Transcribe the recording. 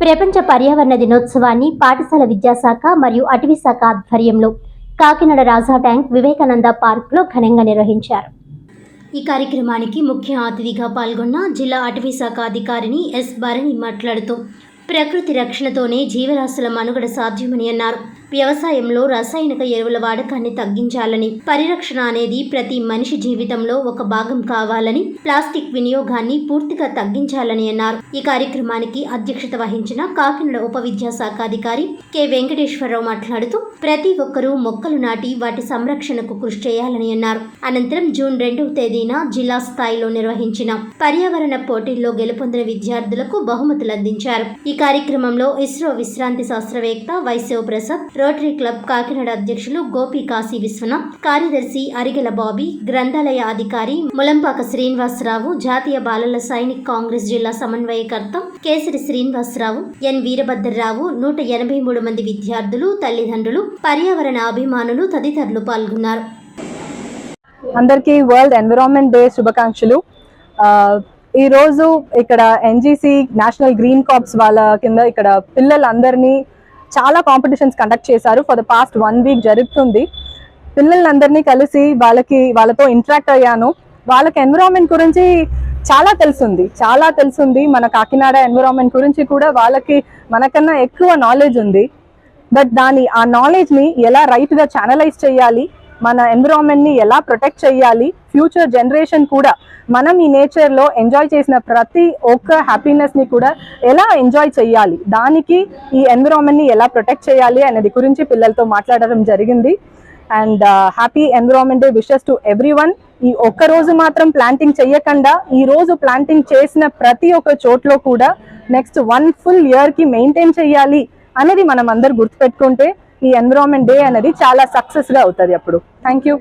ప్రపంచ పర్యావరణ దినోత్సవాన్ని పాఠశాల విద్యాశాఖ మరియు అటవీ శాఖ ఆధ్వర్యంలో కాకినాడ రాజా ట్యాంక్ వివేకానంద పార్క్లో ఘనంగా నిర్వహించారు. ఈ కార్యక్రమానికి ముఖ్య అతిథిగా పాల్గొన్న జిల్లా అటవీ శాఖ అధికారిని ఎస్ భరణి మాట్లాడుతూ ప్రకృతి రక్షణతోనే జీవరాశుల మనుగడ సాధ్యమని అన్నారు. వ్యవసాయంలో రసాయనిక ఎరువుల వాడకాన్ని తగ్గించాలని పరిరక్షణ అనేది ప్రతి మనిషి జీవితంలో ఒక భాగం కావాలని ప్లాస్టిక్ వినియోగాన్ని పూర్తిగా తగ్గించాలని అన్నారు. ఈ కార్యక్రమానికి అధ్యక్షత వహించిన కాకినాడ ఉప విద్యాశాఖ అధికారి కె. వెంకటేశ్వరరావు మాట్లాడుతూ ప్రతి ఒక్కరూ మొక్కలు నాటి వాటి సంరక్షణకు కృషి చేయాలని అన్నారు. అనంతరం జూన్ రెండవ తేదీన జిల్లా స్థాయిలో నిర్వహించిన పర్యావరణ పోటీల్లో గెలుపొందిన విద్యార్థులకు బహుమతులు అందించారు. ఈ కార్యక్రమంలో ఇస్రో విశ్రాంతి శాస్త్రవేత్త Y Prasad rotary club Kakinada అధ్యక్షులు గోపి కాశీ విశ్వనాథ్ కార్యదర్శి అరిగెల బాబీ గ్రంథాలయ అధికారి ములంపాక శ్రీనివాసరావు జాతీయ బాలల సైనిక్ కాంగ్రెస్ జిల్లా సమన్వయకర్త కేసరి శ్రీనివాసరావు ఎన్ వీరభద్రరావు నూట ఎనభై మూడు మంది విద్యార్థులు తల్లిదండ్రులు పర్యావరణ అభిమానులు తదితరులు పాల్గొన్నారు. అందరికీ వరల్డ్ ఎన్విరాన్మెంట్ డే శుభాకాంక్షలు. ఈరోజు ఈ రోజు ఇక్కడ ఎన్జీసీ నేషనల్ గ్రీన్ కాప్స్ వాళ్ళ కింద ఇక్కడ పిల్లలందరినీ చాలా కాంపిటీషన్స్ కండక్ట్ చేశారు. For the past one week జరుగుతుంది. పిల్లలందరినీ కలిసి వాళ్ళకి వాళ్ళతో ఇంటరాక్ట్ అయ్యాను. వాళ్ళకి ఎన్విరాన్మెంట్ గురించి చాలా తెలుసుంది. చాలా తెలుసుంది. మన కాకినాడ ఎన్విరాన్మెంట్ గురించి కూడా వాళ్ళకి మనకన్నా ఎక్కువ నాలెడ్జ్ ఉంది. బట్ దాని ఆ నాలెడ్జ్ని ఎలా రైట్గా ఛానలైజ్ చేయాలి? మన ఎన్విరాన్మెంట్ని ఎలా ప్రొటెక్ట్ చేయాలి? ఫ్యూచర్ జనరేషన్ కూడా మనం ఈ నేచర్లో ఎంజాయ్ చేసిన ప్రతి ఒక్క హ్యాపీనెస్ని కూడా ఎలా ఎంజాయ్ చేయాలి? దానికి ఈ ఎన్విరాన్మెంట్ని ఎలా ప్రొటెక్ట్ చేయాలి అనేది గురించి పిల్లలతో మాట్లాడడం జరిగింది. And happy environment day wishes to everyone ఈ ఒక్క రోజు మాత్రం ప్లాంటింగ్ చేయకుండా ఈ రోజు ప్లాంటింగ్ చేసిన ప్రతి ఒక్క చోట్లో కూడా నెక్స్ట్ వన్ ఫుల్ ఇయర్కి మెయింటైన్ చేయాలి అనేది మనం అందరు గుర్తుపెట్టుకుంటే ఈ ఎన్విరాన్మెంట్ డే అనేది చాలా సక్సెస్గా అవుతుంది అప్పుడు. Thank you